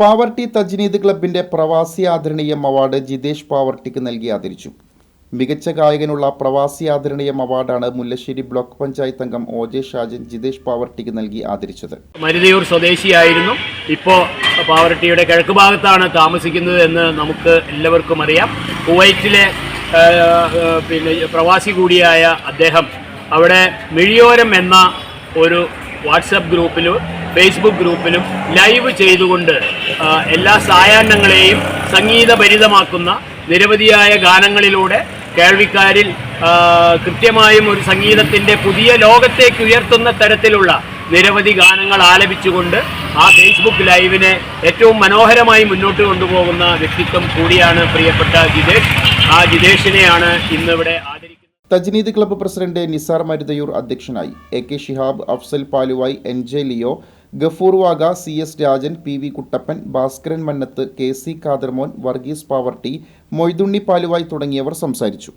പാവർട്ടി തജ്നീദ് ക്ലബിന്റെ പ്രവാസി ആദരണീയം അവാർഡ് ജിതേഷ് പാവർട്ടിക്ക് നൽകി ആദരിച്ചു. മികച്ച ഗായകനുള്ള പ്രവാസി ആദരണീയം അവാർഡാണ് മുല്ലശ്ശേരി ബ്ലോക്ക് പഞ്ചായത്ത് അംഗം ഒ ജെ ഷാജൻ ജിതേഷ് പാവർട്ടിക്ക് നൽകി ആദരിച്ചത്. മരുതയൂർ സ്വദേശിയായിരുന്നു. ഇപ്പോൾ പാവർട്ടിയുടെ കിഴക്ക് ഭാഗത്താണ് താമസിക്കുന്നത് എന്ന് നമുക്ക് എല്ലാവർക്കും അറിയാം. കുവൈറ്റിലെ പിന്നെ പ്രവാസി കൂടിയായ അദ്ദേഹം അവിടെ മിഴിയോരം എന്ന ഒരു വാട്സപ്പ് ഗ്രൂപ്പിലും ഫേസ്ബുക്ക് ഗ്രൂപ്പിലും ലൈവ് ചെയ്തുകൊണ്ട് എല്ലാ സായാഹ്നങ്ങളെയും സംഗീതഭരിതമാക്കുന്ന നിരവധിയായ ഗാനങ്ങളിലൂടെ കേൾവിക്കാരിൽ കൃത്യമായും ഒരു സംഗീതത്തിന്റെ പുതിയ ലോകത്തേക്ക് ഉയർത്തുന്ന തരത്തിലുള്ള നിരവധി ഗാനങ്ങൾ ആലപിച്ചുകൊണ്ട് ആ ഫേസ്ബുക്ക് ലൈവിനെ ഏറ്റവും മനോഹരമായി മുന്നോട്ട് കൊണ്ടുപോകുന്ന വ്യക്തിത്വം കൂടിയാണ് പ്രിയപ്പെട്ട ജിതേഷ്. ആ ജിതേഷിനെയാണ് ഇന്നിവിടെ ആദരിക്കുന്നത്. തജ്നീദ് ക്ലബ്ബ് പ്രസിഡന്റ് നിസാർ മരുതയൂർ അധ്യക്ഷനായി. A K Shihab Afsal Paluvai N J Leo Gafoor Vaga C S Rajan P V Kuttappan Bhaskaran Mannath K C Khadarmon Varghese Pavartty Moythunni Paluvai തുടങ്ങിയവർ സംസാരിച്ചു.